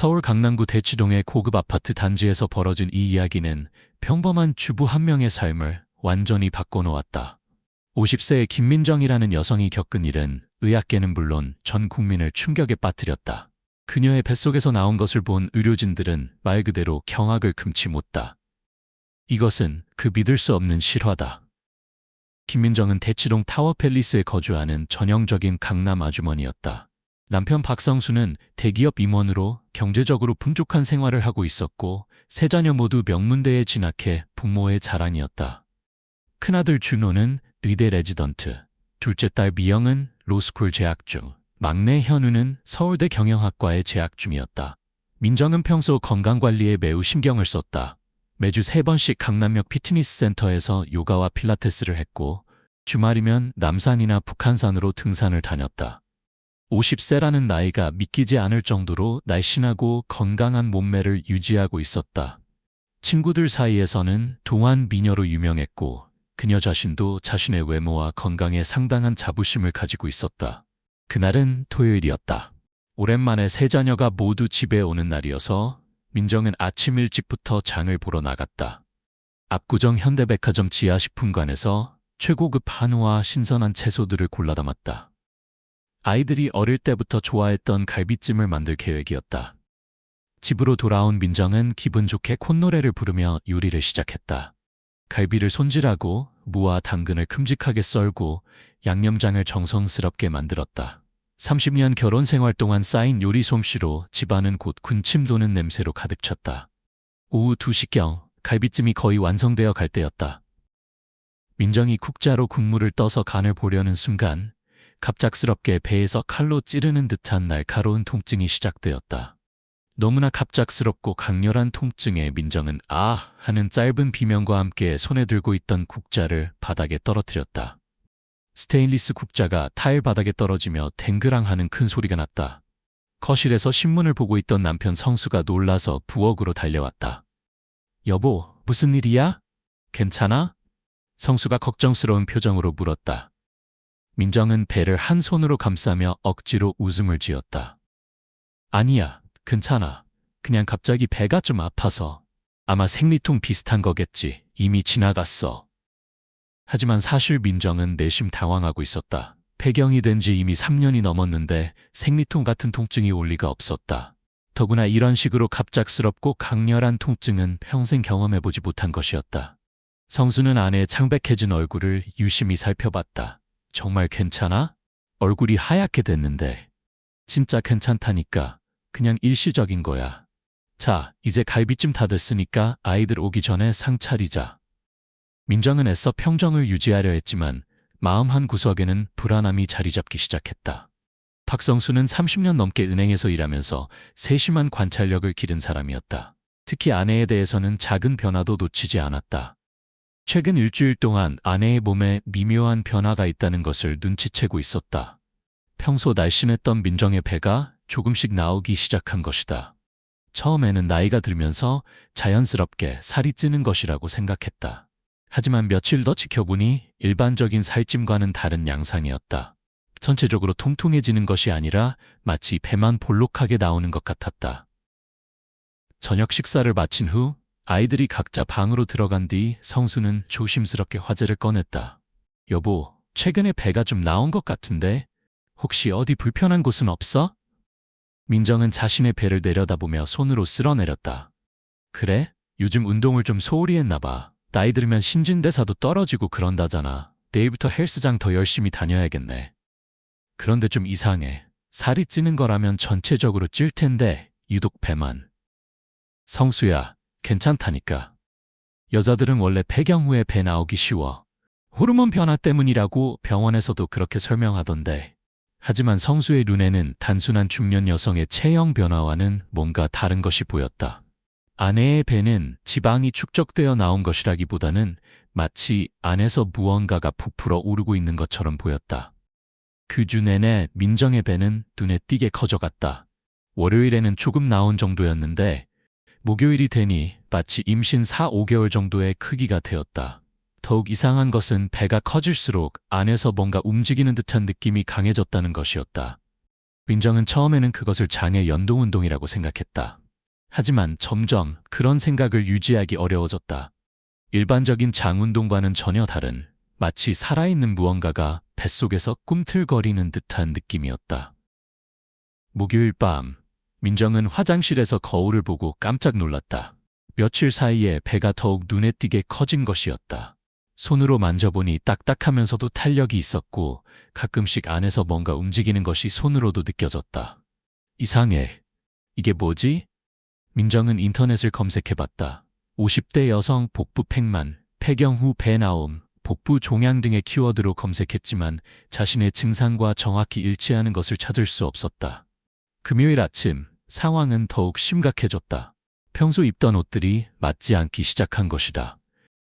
서울 강남구 대치동의 고급 아파트 단지에서 벌어진 이 이야기는 평범한 주부 한 명의 삶을 완전히 바꿔놓았다. 50세의 김민정이라는 여성이 겪은 일은 의학계는 물론 전 국민을 충격에 빠뜨렸다. 그녀의 뱃속에서 나온 것을 본 의료진들은 말 그대로 경악을 금치 못다. 이것은 그 믿을 수 없는 실화다. 김민정은 대치동 타워 팰리스에 거주하는 전형적인 강남 아주머니였다. 남편 박성수는 대기업 임원으로 경제적으로 풍족한 생활을 하고 있었고 세 자녀 모두 명문대에 진학해 부모의 자랑이었다. 큰아들 준호는 의대 레지던트, 둘째 딸 미영은 로스쿨 재학 중, 막내 현우는 서울대 경영학과에 재학 중이었다. 민정은 평소 건강관리에 매우 신경을 썼다. 매주 세 번씩 강남역 피트니스 센터에서 요가와 필라테스를 했고 주말이면 남산이나 북한산으로 등산을 다녔다. 50세라는 나이가 믿기지 않을 정도로 날씬하고 건강한 몸매를 유지하고 있었다. 친구들 사이에서는 동안 미녀로 유명했고 그녀 자신도 자신의 외모와 건강에 상당한 자부심을 가지고 있었다. 그날은 토요일이었다. 오랜만에 세 자녀가 모두 집에 오는 날이어서 민정은 아침 일찍부터 장을 보러 나갔다. 압구정 현대백화점 지하식품관에서 최고급 한우와 신선한 채소들을 골라 담았다. 아이들이 어릴 때부터 좋아했던 갈비찜을 만들 계획이었다. 집으로 돌아온 민정은 기분 좋게 콧노래를 부르며 요리를 시작했다. 갈비를 손질하고 무와 당근을 큼직하게 썰고 양념장을 정성스럽게 만들었다. 30년 결혼 생활 동안 쌓인 요리 솜씨로 집안은 곧 군침 도는 냄새로 가득 찼다. 오후 2시경 갈비찜이 거의 완성되어 갈 때였다. 민정이 국자로 국물을 떠서 간을 보려는 순간 갑작스럽게 배에서 칼로 찌르는 듯한 날카로운 통증이 시작되었다. 너무나 갑작스럽고 강렬한 통증에 민정은 아 하는 짧은 비명과 함께 손에 들고 있던 국자를 바닥에 떨어뜨렸다. 스테인리스 국자가 타일 바닥에 떨어지며 댕그랑하는 큰 소리가 났다. 거실에서 신문을 보고 있던 남편 성수가 놀라서 부엌으로 달려왔다. 여보, 무슨 일이야? 괜찮아? 성수가 걱정스러운 표정으로 물었다. 민정은 배를 한 손으로 감싸며 억지로 웃음을 지었다. 아니야, 괜찮아. 그냥 갑자기 배가 좀 아파서. 아마 생리통 비슷한 거겠지. 이미 지나갔어. 하지만 사실 민정은 내심 당황하고 있었다. 폐경이 된 지 이미 3년이 넘었는데 생리통 같은 통증이 올 리가 없었다. 더구나 이런 식으로 갑작스럽고 강렬한 통증은 평생 경험해보지 못한 것이었다. 성수는 아내의 창백해진 얼굴을 유심히 살펴봤다. 정말 괜찮아? 얼굴이 하얗게 됐는데. 진짜 괜찮다니까. 그냥 일시적인 거야. 자, 이제 갈비찜 다 됐으니까 아이들 오기 전에 상 차리자. 민정은 애써 평정을 유지하려 했지만 마음 한 구석에는 불안함이 자리 잡기 시작했다. 박성수는 30년 넘게 은행에서 일하면서 세심한 관찰력을 기른 사람이었다. 특히 아내에 대해서는 작은 변화도 놓치지 않았다. 최근 일주일 동안 아내의 몸에 미묘한 변화가 있다는 것을 눈치채고 있었다. 평소 날씬했던 민정의 배가 조금씩 나오기 시작한 것이다. 처음에는 나이가 들면서 자연스럽게 살이 찌는 것이라고 생각했다. 하지만 며칠 더 지켜보니 일반적인 살찜과는 다른 양상이었다. 전체적으로 통통해지는 것이 아니라 마치 배만 볼록하게 나오는 것 같았다. 저녁 식사를 마친 후 아이들이 각자 방으로 들어간 뒤 성수는 조심스럽게 화제를 꺼냈다. 여보, 최근에 배가 좀 나온 것 같은데 혹시 어디 불편한 곳은 없어? 민정은 자신의 배를 내려다보며 손으로 쓸어내렸다. 그래? 요즘 운동을 좀 소홀히 했나 봐. 나이 들면 신진대사도 떨어지고 그런다잖아. 내일부터 헬스장 더 열심히 다녀야겠네. 그런데 좀 이상해. 살이 찌는 거라면 전체적으로 찔 텐데 유독 배만. 성수야, 괜찮다니까. 여자들은 원래 폐경 후에 배 나오기 쉬워. 호르몬 변화 때문이라고 병원에서도 그렇게 설명하던데. 하지만 성수의 눈에는 단순한 중년 여성의 체형 변화와는 뭔가 다른 것이 보였다. 아내의 배는 지방이 축적되어 나온 것이라기보다는 마치 안에서 무언가가 부풀어 오르고 있는 것처럼 보였다. 그 주 내내 민정의 배는 눈에 띄게 커져갔다. 월요일에는 조금 나온 정도였는데 목요일이 되니 마치 임신 4, 5개월 정도의 크기가 되었다. 더욱 이상한 것은 배가 커질수록 안에서 뭔가 움직이는 듯한 느낌이 강해졌다는 것이었다. 민정은 처음에는 그것을 장의 연동운동이라고 생각했다. 하지만 점점 그런 생각을 유지하기 어려워졌다. 일반적인 장운동과는 전혀 다른 마치 살아있는 무언가가 뱃속에서 꿈틀거리는 듯한 느낌이었다. 목요일 밤, 민정은 화장실에서 거울을 보고 깜짝 놀랐다. 며칠 사이에 배가 더욱 눈에 띄게 커진 것이었다. 손으로 만져보니 딱딱하면서도 탄력이 있었고 가끔씩 안에서 뭔가 움직이는 것이 손으로도 느껴졌다. 이상해. 이게 뭐지? 민정은 인터넷을 검색해봤다. 50대 여성 복부 팽만, 폐경 후 배 나옴, 복부 종양 등의 키워드로 검색했지만 자신의 증상과 정확히 일치하는 것을 찾을 수 없었다. 금요일 아침 상황은 더욱 심각해졌다. 평소 입던 옷들이 맞지 않기 시작한 것이다.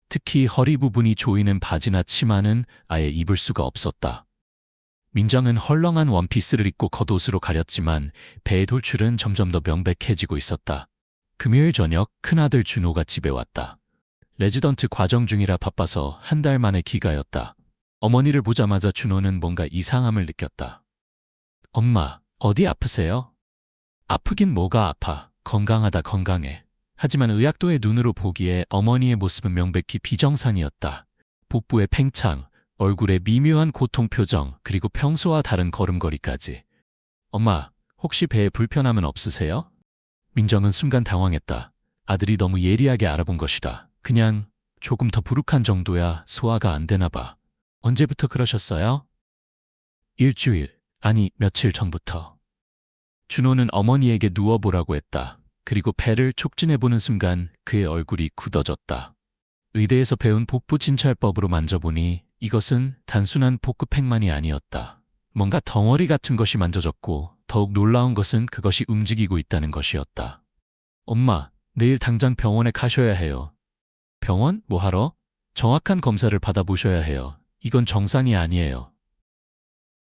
특히 허리 부분이 조이는 바지나 치마는 아예 입을 수가 없었다. 민정은 헐렁한 원피스를 입고 겉옷으로 가렸지만 배의 돌출은 점점 더 명백해지고 있었다. 금요일 저녁 큰아들 준호가 집에 왔다. 레지던트 과정 중이라 바빠서 한 달 만에 귀가였다. 어머니를 보자마자 준호는 뭔가 이상함을 느꼈다. 엄마, 어디 아프세요? 아프긴 뭐가 아파. 건강하다 건강해. 하지만 의학도의 눈으로 보기에 어머니의 모습은 명백히 비정상이었다. 복부의 팽창, 얼굴에 미묘한 고통 표정, 그리고 평소와 다른 걸음걸이까지. 엄마, 혹시 배에 불편함은 없으세요? 민정은 순간 당황했다. 아들이 너무 예리하게 알아본 것이다. 그냥 조금 더 부룩한 정도야 소화가 안 되나 봐. 언제부터 그러셨어요? 일주일, 아니 며칠 전부터. 준호는 어머니에게 누워보라고 했다. 그리고 배를 촉진해보는 순간 그의 얼굴이 굳어졌다. 의대에서 배운 복부 진찰법으로 만져보니 이것은 단순한 복부팽만이 아니었다. 뭔가 덩어리 같은 것이 만져졌고 더욱 놀라운 것은 그것이 움직이고 있다는 것이었다. 엄마, 내일 당장 병원에 가셔야 해요. 병원? 뭐 하러? 정확한 검사를 받아보셔야 해요. 이건 정상이 아니에요.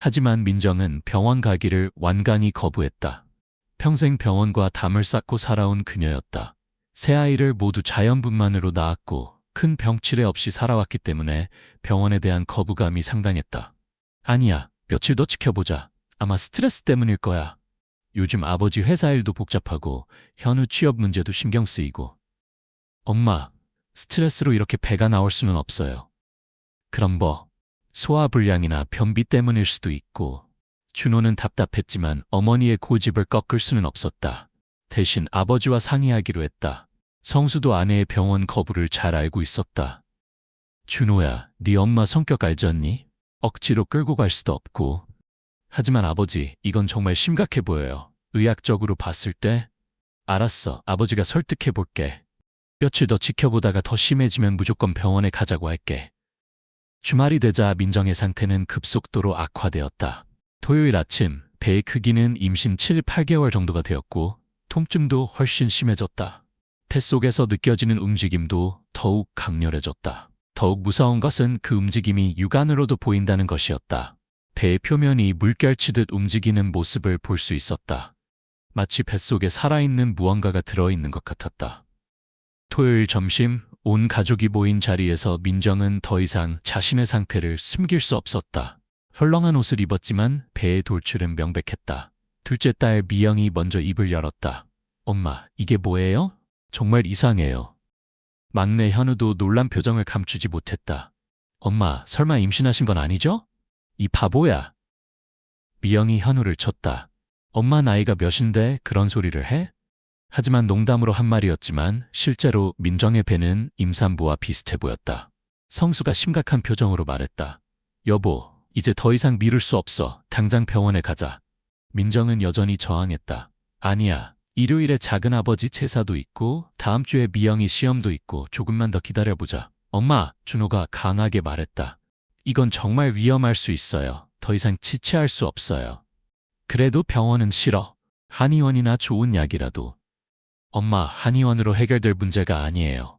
하지만 민정은 병원 가기를 완강히 거부했다. 평생 병원과 담을 쌓고 살아온 그녀였다. 세 아이를 모두 자연분만으로 낳았고 큰 병치레 없이 살아왔기 때문에 병원에 대한 거부감이 상당했다. 아니야, 며칠 더 지켜보자. 아마 스트레스 때문일 거야. 요즘 아버지 회사 일도 복잡하고 현우 취업 문제도 신경 쓰이고. 엄마, 스트레스로 이렇게 배가 나올 수는 없어요. 그럼 뭐, 소화불량이나 변비 때문일 수도 있고. 준호는 답답했지만 어머니의 고집을 꺾을 수는 없었다. 대신 아버지와 상의하기로 했다. 성수도 아내의 병원 거부를 잘 알고 있었다. 준호야, 네 엄마 성격 알지 않니? 억지로 끌고 갈 수도 없고. 하지만 아버지, 이건 정말 심각해 보여요. 의학적으로 봤을 때. 알았어, 아버지가 설득해 볼게. 며칠 더 지켜보다가 더 심해지면 무조건 병원에 가자고 할게. 주말이 되자 민정의 상태는 급속도로 악화되었다. 토요일 아침 배의 크기는 임신 7, 8개월 정도가 되었고 통증도 훨씬 심해졌다. 뱃속에서 느껴지는 움직임도 더욱 강렬해졌다. 더욱 무서운 것은 그 움직임이 육안으로도 보인다는 것이었다. 배의 표면이 물결치듯 움직이는 모습을 볼 수 있었다. 마치 뱃속에 살아있는 무언가가 들어있는 것 같았다. 토요일 점심 온 가족이 모인 자리에서 민정은 더 이상 자신의 상태를 숨길 수 없었다. 헐렁한 옷을 입었지만 배의 돌출은 명백했다. 둘째 딸 미영이 먼저 입을 열었다. 엄마, 이게 뭐예요? 정말 이상해요. 막내 현우도 놀란 표정을 감추지 못했다. 엄마, 설마 임신하신 건 아니죠? 이 바보야. 미영이 현우를 쳤다. 엄마 나이가 몇인데 그런 소리를 해? 하지만 농담으로 한 말이었지만 실제로 민정의 배는 임산부와 비슷해 보였다. 성수가 심각한 표정으로 말했다. 여보, 이제 더 이상 미룰 수 없어. 당장 병원에 가자. 민정은 여전히 저항했다. 아니야. 일요일에 작은 아버지 제사도 있고 다음 주에 미영이 시험도 있고 조금만 더 기다려보자. 엄마, 준호가 강하게 말했다. 이건 정말 위험할 수 있어요. 더 이상 지체할 수 없어요. 그래도 병원은 싫어. 한의원이나 좋은 약이라도. 엄마, 한의원으로 해결될 문제가 아니에요.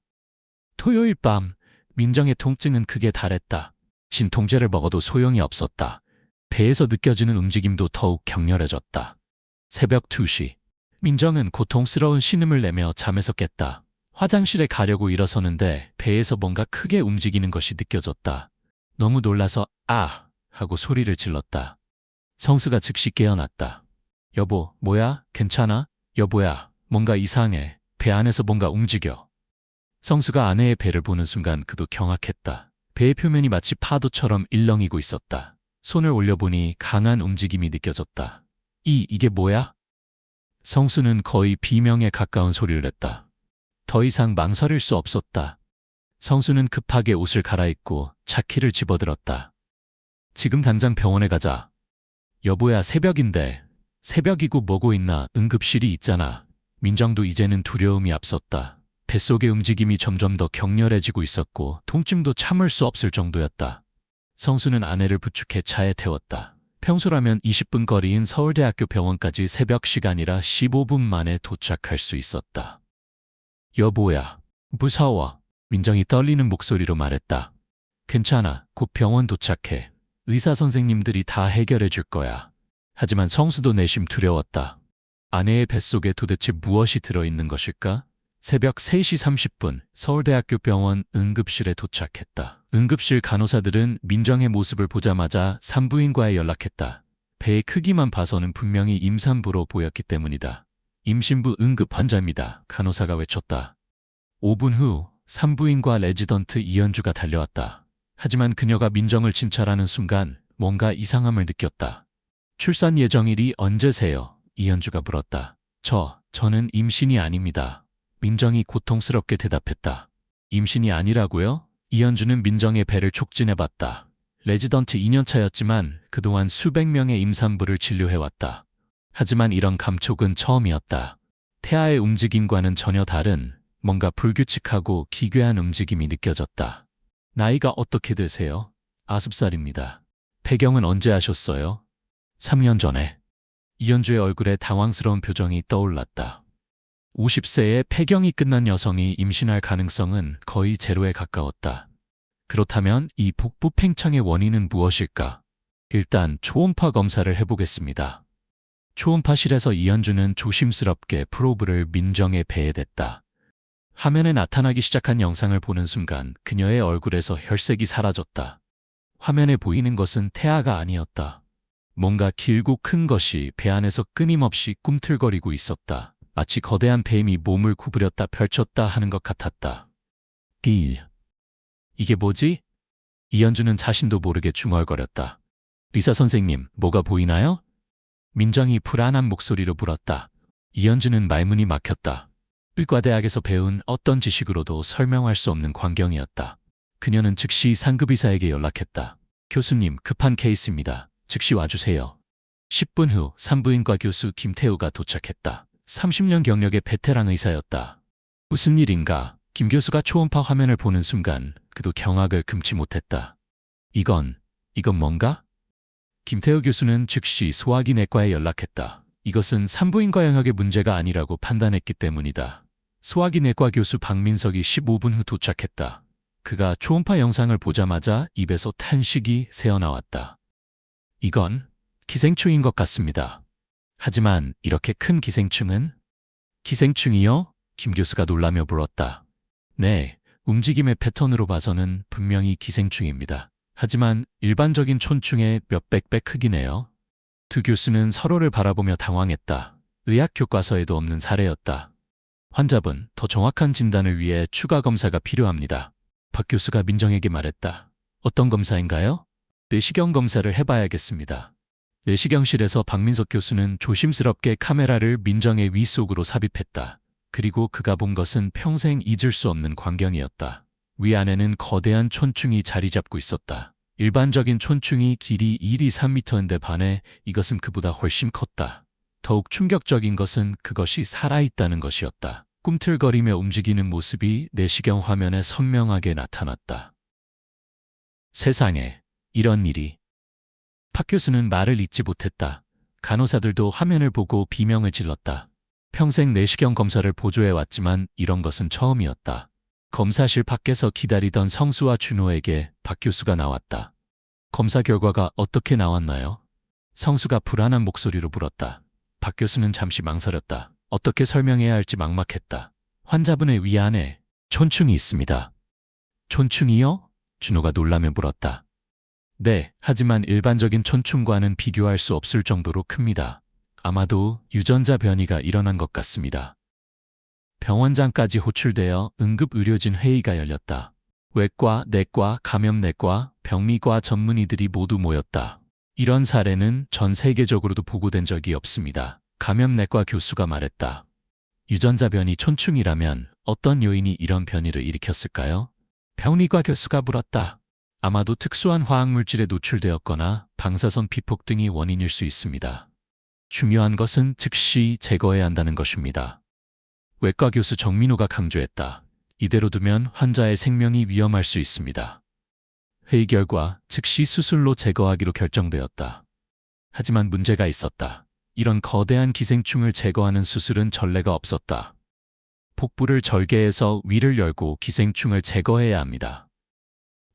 토요일 밤, 민정의 통증은 극에 달했다. 진통제를 먹어도 소용이 없었다. 배에서 느껴지는 움직임도 더욱 격렬해졌다. 새벽 2시. 민정은 고통스러운 신음을 내며 잠에서 깼다. 화장실에 가려고 일어서는데 배에서 뭔가 크게 움직이는 것이 느껴졌다. 너무 놀라서 아! 하고 소리를 질렀다. 성수가 즉시 깨어났다. 여보, 뭐야? 괜찮아? 여보야, 뭔가 이상해. 배 안에서 뭔가 움직여. 성수가 아내의 배를 보는 순간 그도 경악했다. 배의 표면이 마치 파도처럼 일렁이고 있었다. 손을 올려보니 강한 움직임이 느껴졌다. 이, 이게 뭐야? 성수는 거의 비명에 가까운 소리를 냈다. 더 이상 망설일 수 없었다. 성수는 급하게 옷을 갈아입고 차키를 집어들었다. 지금 당장 병원에 가자. 여보야, 새벽인데. 새벽이고 뭐고 있나 응급실이 있잖아. 민정도 이제는 두려움이 앞섰다. 뱃속의 움직임이 점점 더 격렬해지고 있었고 통증도 참을 수 없을 정도였다. 성수는 아내를 부축해 차에 태웠다. 평소라면 20분 거리인 서울대학교 병원까지 새벽 시간이라 15분 만에 도착할 수 있었다. 여보야, 무서워. 민정이 떨리는 목소리로 말했다. 괜찮아. 곧 병원 도착해. 의사 선생님들이 다 해결해 줄 거야. 하지만 성수도 내심 두려웠다. 아내의 뱃속에 도대체 무엇이 들어있는 것일까? 새벽 3시 30분 서울대학교 병원 응급실에 도착했다. 응급실 간호사들은 민정의 모습을 보자마자 산부인과에 연락했다. 배의 크기만 봐서는 분명히 임산부로 보였기 때문이다. 임신부 응급 환자입니다. 간호사가 외쳤다. 5분 후 산부인과 레지던트 이현주가 달려왔다. 하지만 그녀가 민정을 진찰하는 순간 뭔가 이상함을 느꼈다. 출산 예정일이 언제세요? 이현주가 물었다. 저, 저는 임신이 아닙니다. 민정이 고통스럽게 대답했다. 임신이 아니라고요? 이현주는 민정의 배를 촉진해봤다. 레지던트 2년차였지만 그동안 수백 명의 임산부를 진료해왔다. 하지만 이런 감촉은 처음이었다. 태아의 움직임과는 전혀 다른 뭔가 불규칙하고 기괴한 움직임이 느껴졌다. 나이가 어떻게 되세요? 아습살입니다. 폐경은 언제 하셨어요? 3년 전에. 이현주의 얼굴에 당황스러운 표정이 떠올랐다. 50세에 폐경이 끝난 여성이 임신할 가능성은 거의 제로에 가까웠다. 그렇다면 이 복부 팽창의 원인은 무엇일까? 일단 초음파 검사를 해보겠습니다. 초음파실에서 이현주는 조심스럽게 프로브를 민정의 배에 댔다. 화면에 나타나기 시작한 영상을 보는 순간 그녀의 얼굴에서 혈색이 사라졌다. 화면에 보이는 것은 태아가 아니었다. 뭔가 길고 큰 것이 배 안에서 끊임없이 꿈틀거리고 있었다. 마치 거대한 뱀이 몸을 구부렸다 펼쳤다 하는 것 같았다. 길. 이게 뭐지? 이현주는 자신도 모르게 중얼거렸다. 의사 선생님, 뭐가 보이나요? 민정이 불안한 목소리로 물었다. 이현주는 말문이 막혔다. 의과대학에서 배운 어떤 지식으로도 설명할 수 없는 광경이었다. 그녀는 즉시 상급의사에게 연락했다. 교수님, 급한 케이스입니다. 즉시 와주세요. 10분 후 산부인과 교수 김태우가 도착했다. 30년 경력의 베테랑 의사였다. 무슨 일인가? 김 교수가 초음파 화면을 보는 순간 그도 경악을 금치 못했다. 이건, 이건 뭔가? 김태우 교수는 즉시 소화기 내과에 연락했다. 이것은 산부인과 영역의 문제가 아니라고 판단했기 때문이다. 소화기 내과 교수 박민석이 15분 후 도착했다. 그가 초음파 영상을 보자마자 입에서 탄식이 새어나왔다. 이건 기생충인 것 같습니다. 하지만 이렇게 큰 기생충은? 기생충이요? 김 교수가 놀라며 물었다. 네, 움직임의 패턴으로 봐서는 분명히 기생충입니다. 하지만 일반적인 촌충의 몇백 배 크기네요. 두 교수는 서로를 바라보며 당황했다. 의학 교과서에도 없는 사례였다. 환자분, 더 정확한 진단을 위해 추가 검사가 필요합니다. 박 교수가 민정에게 말했다. 어떤 검사인가요? 내시경 검사를 해봐야겠습니다. 내시경실에서 박민석 교수는 조심스럽게 카메라를 민정의 위 속으로 삽입했다. 그리고 그가 본 것은 평생 잊을 수 없는 광경이었다. 위 안에는 거대한 촌충이 자리 잡고 있었다. 일반적인 촌충이 길이 1, 2, 3미터인데 반해 이것은 그보다 훨씬 컸다. 더욱 충격적인 것은 그것이 살아있다는 것이었다. 꿈틀거리며 움직이는 모습이 내시경 화면에 선명하게 나타났다. 세상에 이런 일이. 박 교수는 말을 잇지 못했다. 간호사들도 화면을 보고 비명을 질렀다. 평생 내시경 검사를 보조해 왔지만 이런 것은 처음이었다. 검사실 밖에서 기다리던 성수와 준호에게 박 교수가 나왔다. 검사 결과가 어떻게 나왔나요? 성수가 불안한 목소리로 물었다. 박 교수는 잠시 망설였다. 어떻게 설명해야 할지 막막했다. 환자분의 위 안에 촌충이 있습니다. 촌충이요? 준호가 놀라며 물었다. 네, 하지만 일반적인 촌충과는 비교할 수 없을 정도로 큽니다. 아마도 유전자 변이가 일어난 것 같습니다. 병원장까지 호출되어 응급의료진 회의가 열렸다. 외과, 내과, 감염내과, 병리과 전문의들이 모두 모였다. 이런 사례는 전 세계적으로도 보고된 적이 없습니다. 감염내과 교수가 말했다. 유전자 변이 촌충이라면 어떤 요인이 이런 변이를 일으켰을까요? 병리과 교수가 물었다. 아마도 특수한 화학물질에 노출되었거나 방사선 피폭 등이 원인일 수 있습니다. 중요한 것은 즉시 제거해야 한다는 것입니다. 외과 교수 정민호가 강조했다. 이대로 두면 환자의 생명이 위험할 수 있습니다. 회의 결과 즉시 수술로 제거하기로 결정되었다. 하지만 문제가 있었다. 이런 거대한 기생충을 제거하는 수술은 전례가 없었다. 복부를 절개해서 위를 열고 기생충을 제거해야 합니다.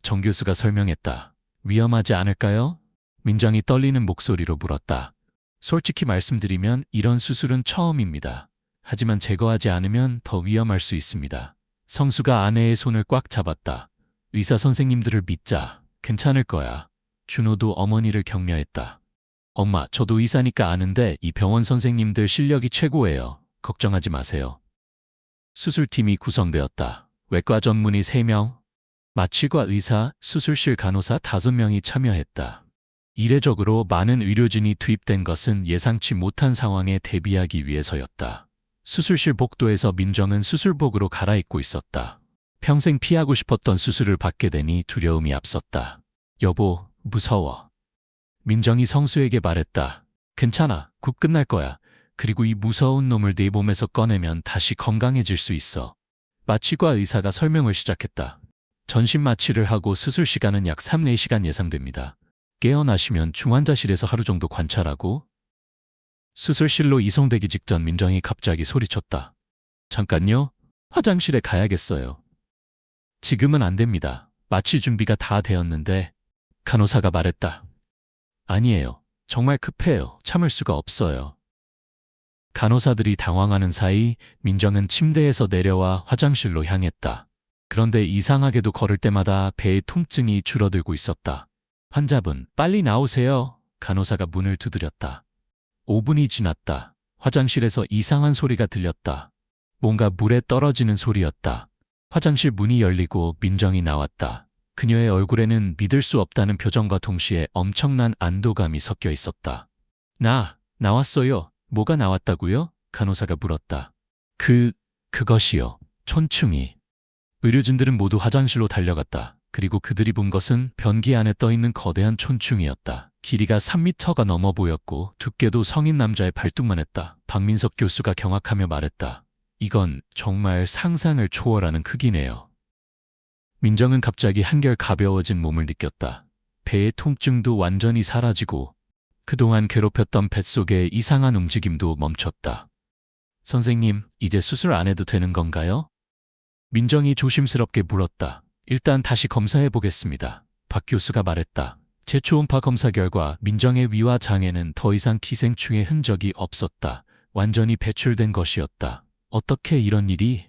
정 교수가 설명했다. 위험하지 않을까요? 민정이 떨리는 목소리로 물었다. 솔직히 말씀드리면 이런 수술은 처음입니다. 하지만 제거하지 않으면 더 위험할 수 있습니다. 성수가 아내의 손을 꽉 잡았다. 의사 선생님들을 믿자. 괜찮을 거야. 준호도 어머니를 격려했다. 엄마, 저도 의사니까 아는데 이 병원 선생님들 실력이 최고예요. 걱정하지 마세요. 수술팀이 구성되었다. 외과 전문의 3명, 마취과 의사, 수술실 간호사 5명이 참여했다. 이례적으로 많은 의료진이 투입된 것은 예상치 못한 상황에 대비하기 위해서였다. 수술실 복도에서 민정은 수술복으로 갈아입고 있었다. 평생 피하고 싶었던 수술을 받게 되니 두려움이 앞섰다. 여보, 무서워. 민정이 성수에게 말했다. 괜찮아, 곧 끝날 거야. 그리고 이 무서운 놈을 네 몸에서 꺼내면 다시 건강해질 수 있어. 마취과 의사가 설명을 시작했다. 전신 마취를 하고 수술 시간은 약 3, 4시간 예상됩니다. 깨어나시면 중환자실에서 하루 정도 관찰하고 수술실로 이송되기 직전 민정이 갑자기 소리쳤다. 잠깐요. 화장실에 가야겠어요. 지금은 안 됩니다. 마취 준비가 다 되었는데 간호사가 말했다. 아니에요. 정말 급해요. 참을 수가 없어요. 간호사들이 당황하는 사이 민정은 침대에서 내려와 화장실로 향했다. 그런데 이상하게도 걸을 때마다 배의 통증이 줄어들고 있었다. 환자분, 빨리 나오세요. 간호사가 문을 두드렸다. 5분이 지났다. 화장실에서 이상한 소리가 들렸다. 뭔가 물에 떨어지는 소리였다. 화장실 문이 열리고 민정이 나왔다. 그녀의 얼굴에는 믿을 수 없다는 표정과 동시에 엄청난 안도감이 섞여 있었다. 나, 나왔어요. 뭐가 나왔다고요? 간호사가 물었다. 그, 그것이요. 촌충이. 의료진들은 모두 화장실로 달려갔다. 그리고 그들이 본 것은 변기 안에 떠 있는 거대한 촌충이었다. 길이가 3미터가 넘어 보였고 두께도 성인 남자의 발뚝만 했다. 박민석 교수가 경악하며 말했다. 이건 정말 상상을 초월하는 크기네요. 민정은 갑자기 한결 가벼워진 몸을 느꼈다. 배의 통증도 완전히 사라지고 그동안 괴롭혔던 뱃속의 이상한 움직임도 멈췄다. 선생님, 이제 수술 안 해도 되는 건가요? 민정이 조심스럽게 물었다. 일단 다시 검사해 보겠습니다. 박 교수가 말했다. 제 초음파 검사 결과 민정의 위와 장에는 더 이상 기생충의 흔적이 없었다. 완전히 배출된 것이었다. 어떻게 이런 일이?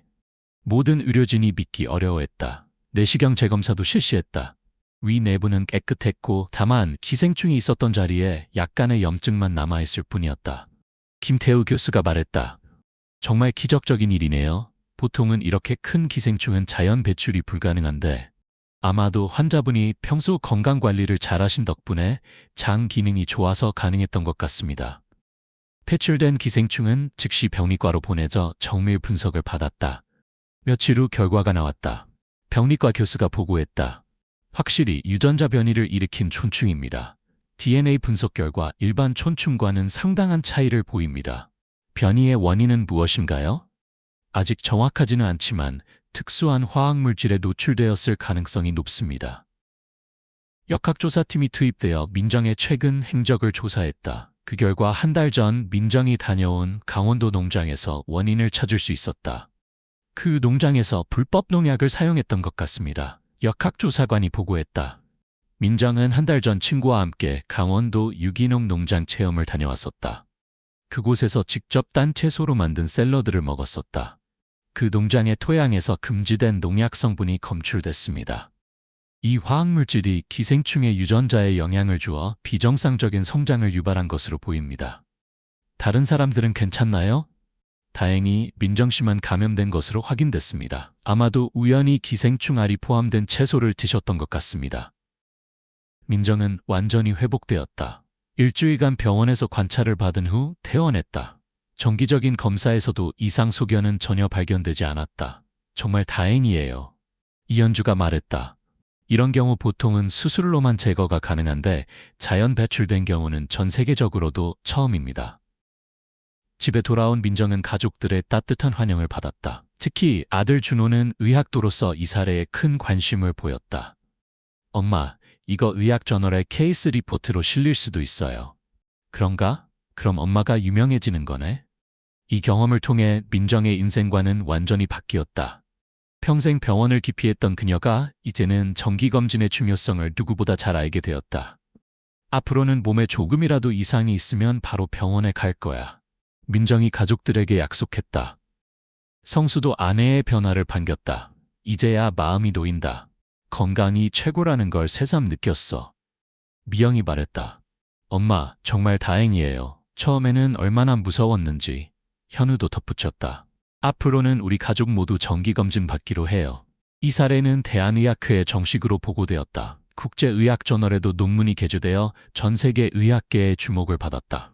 모든 의료진이 믿기 어려워했다. 내시경 재검사도 실시했다. 위 내부는 깨끗했고 다만 기생충이 있었던 자리에 약간의 염증만 남아있을 뿐이었다. 김태우 교수가 말했다. 정말 기적적인 일이네요. 보통은 이렇게 큰 기생충은 자연 배출이 불가능한데 아마도 환자분이 평소 건강 관리를 잘하신 덕분에 장 기능이 좋아서 가능했던 것 같습니다. 배출된 기생충은 즉시 병리과로 보내져 정밀 분석을 받았다. 며칠 후 결과가 나왔다. 병리과 교수가 보고했다. 확실히 유전자 변이를 일으킨 촌충입니다. DNA 분석 결과 일반 촌충과는 상당한 차이를 보입니다. 변이의 원인은 무엇인가요? 아직 정확하지는 않지만 특수한 화학물질에 노출되었을 가능성이 높습니다. 역학조사팀이 투입되어 민정의 최근 행적을 조사했다. 그 결과 한 달 전 민정이 다녀온 강원도 농장에서 원인을 찾을 수 있었다. 그 농장에서 불법 농약을 사용했던 것 같습니다. 역학조사관이 보고했다. 민정은 한 달 전 친구와 함께 강원도 유기농 농장 체험을 다녀왔었다. 그곳에서 직접 딴 채소로 만든 샐러드를 먹었었다. 그 농장의 토양에서 금지된 농약 성분이 검출됐습니다. 이 화학물질이 기생충의 유전자에 영향을 주어 비정상적인 성장을 유발한 것으로 보입니다. 다른 사람들은 괜찮나요? 다행히 민정 씨만 감염된 것으로 확인됐습니다. 아마도 우연히 기생충 알이 포함된 채소를 드셨던 것 같습니다. 민정은 완전히 회복되었다. 일주일간 병원에서 관찰을 받은 후 퇴원했다. 정기적인 검사에서도 이상 소견은 전혀 발견되지 않았다. 정말 다행이에요. 이현주가 말했다. 이런 경우 보통은 수술로만 제거가 가능한데 자연 배출된 경우는 전 세계적으로도 처음입니다. 집에 돌아온 민정은 가족들의 따뜻한 환영을 받았다. 특히 아들 준호는 의학도로서 이 사례에 큰 관심을 보였다. 엄마, 이거 의학 저널의 케이스 리포트로 실릴 수도 있어요. 그런가? 그럼 엄마가 유명해지는 거네? 이 경험을 통해 민정의 인생관은 완전히 바뀌었다. 평생 병원을 기피했던 그녀가 이제는 정기검진의 중요성을 누구보다 잘 알게 되었다. 앞으로는 몸에 조금이라도 이상이 있으면 바로 병원에 갈 거야. 민정이 가족들에게 약속했다. 성수도 아내의 변화를 반겼다. 이제야 마음이 놓인다. 건강이 최고라는 걸 새삼 느꼈어. 미영이 말했다. 엄마, 정말 다행이에요. 처음에는 얼마나 무서웠는지. 현우도 덧붙였다. 앞으로는 우리 가족 모두 정기검진 받기로 해요. 이 사례는 대한의학회에 정식으로 보고되었다. 국제의학저널에도 논문이 게재되어 전 세계 의학계의 주목을 받았다.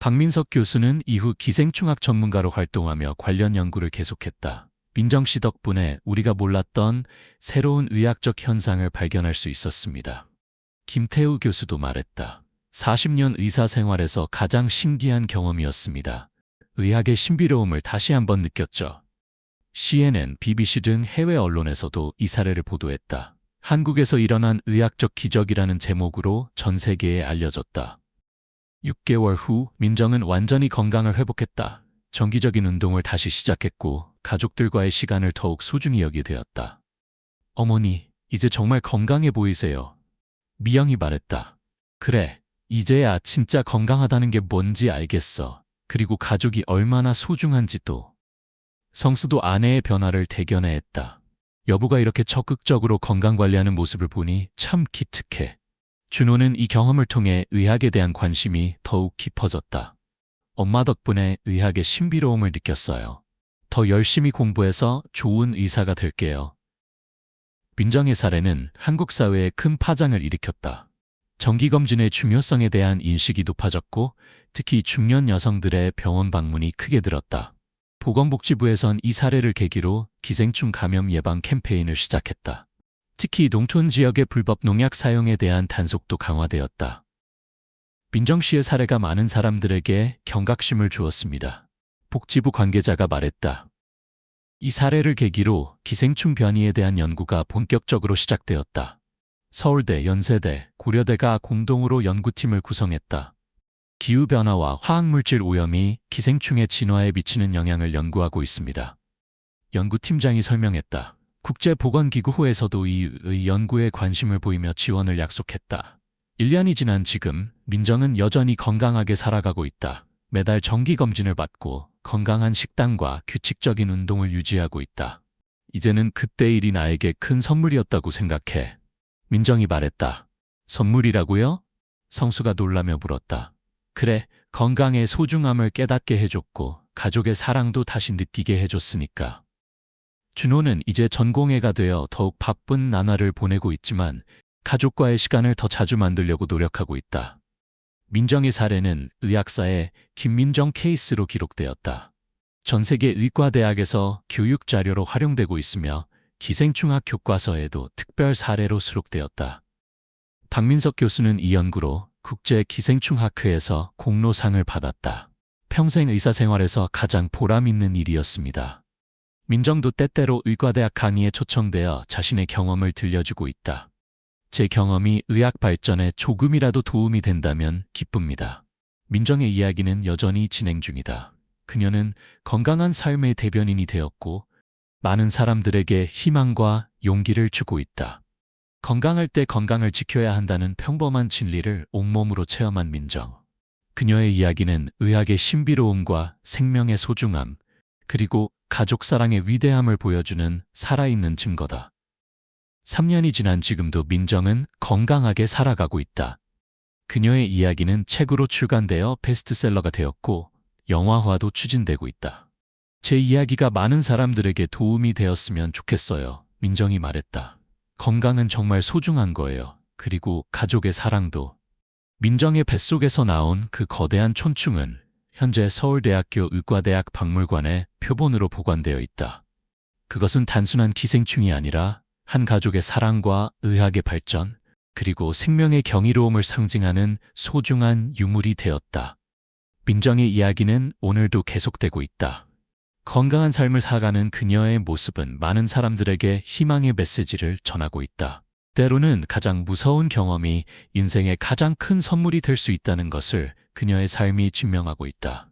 박민석 교수는 이후 기생충학 전문가로 활동하며 관련 연구를 계속했다. 민정 씨 덕분에 우리가 몰랐던 새로운 의학적 현상을 발견할 수 있었습니다. 김태우 교수도 말했다. 40년 의사 생활에서 가장 신기한 경험이었습니다. 의학의 신비로움을 다시 한번 느꼈죠. CNN, BBC 등 해외 언론에서도 이 사례를 보도했다. 한국에서 일어난 의학적 기적이라는 제목으로 전 세계에 알려졌다. 6개월 후 민정은 완전히 건강을 회복했다. 정기적인 운동을 다시 시작했고 가족들과의 시간을 더욱 소중히 여기게 되었다. 어머니, 이제 정말 건강해 보이세요. 미영이 말했다. 그래, 이제야 진짜 건강하다는 게 뭔지 알겠어. 그리고 가족이 얼마나 소중한지도. 성수도 아내의 변화를 대견해 했다. 여보가 이렇게 적극적으로 건강관리하는 모습을 보니 참 기특해. 준호는 이 경험을 통해 의학에 대한 관심이 더욱 깊어졌다. 엄마 덕분에 의학의 신비로움을 느꼈어요. 더 열심히 공부해서 좋은 의사가 될게요. 민정의 사례는 한국 사회에 큰 파장을 일으켰다. 정기검진의 중요성에 대한 인식이 높아졌고 특히 중년 여성들의 병원 방문이 크게 늘었다. 보건복지부에선 이 사례를 계기로 기생충 감염 예방 캠페인을 시작했다. 특히 농촌 지역의 불법 농약 사용에 대한 단속도 강화되었다. 민정 씨의 사례가 많은 사람들에게 경각심을 주었습니다. 복지부 관계자가 말했다. 이 사례를 계기로 기생충 변이에 대한 연구가 본격적으로 시작되었다. 서울대, 연세대, 고려대가 공동으로 연구팀을 구성했다. 기후변화와 화학물질 오염이 기생충의 진화에 미치는 영향을 연구하고 있습니다. 연구팀장이 설명했다. 국제보건기구호에서도 이 연구에 관심을 보이며 지원을 약속했다. 1년이 지난 지금 민정은 여전히 건강하게 살아가고 있다. 매달 정기검진을 받고 건강한 식단과 규칙적인 운동을 유지하고 있다. 이제는 그때 일이 나에게 큰 선물이었다고 생각해. 민정이 말했다. 선물이라고요? 성수가 놀라며 물었다. 그래, 건강의 소중함을 깨닫게 해줬고 가족의 사랑도 다시 느끼게 해줬으니까. 준호는 이제 전공의가 되어 더욱 바쁜 나날을 보내고 있지만 가족과의 시간을 더 자주 만들려고 노력하고 있다. 민정의 사례는 의학사의 김민정 케이스로 기록되었다. 전 세계 의과대학에서 교육 자료로 활용되고 있으며 기생충학 교과서에도 특별 사례로 수록되었다. 박민석 교수는 이 연구로 국제 기생충학회에서 공로상을 받았다. 평생 의사 생활에서 가장 보람 있는 일이었습니다. 민정도 때때로 의과대학 강의에 초청되어 자신의 경험을 들려주고 있다. 제 경험이 의학 발전에 조금이라도 도움이 된다면 기쁩니다. 민정의 이야기는 여전히 진행 중이다. 그녀는 건강한 삶의 대변인이 되었고 많은 사람들에게 희망과 용기를 주고 있다. 건강할 때 건강을 지켜야 한다는 평범한 진리를 온몸으로 체험한 민정. 그녀의 이야기는 의학의 신비로움과 생명의 소중함, 그리고 가족 사랑의 위대함을 보여주는 살아있는 증거다. 3년이 지난 지금도 민정은 건강하게 살아가고 있다. 그녀의 이야기는 책으로 출간되어 베스트셀러가 되었고 영화화도 추진되고 있다. 제 이야기가 많은 사람들에게 도움이 되었으면 좋겠어요. 민정이 말했다. 건강은 정말 소중한 거예요. 그리고 가족의 사랑도. 민정의 뱃속에서 나온 그 거대한 촌충은 현재 서울대학교 의과대학 박물관에 표본으로 보관되어 있다. 그것은 단순한 기생충이 아니라 한 가족의 사랑과 의학의 발전, 그리고 생명의 경이로움을 상징하는 소중한 유물이 되었다. 민정의 이야기는 오늘도 계속되고 있다. 건강한 삶을 살아가는 그녀의 모습은 많은 사람들에게 희망의 메시지를 전하고 있다. 때로는 가장 무서운 경험이 인생의 가장 큰 선물이 될 수 있다는 것을 그녀의 삶이 증명하고 있다.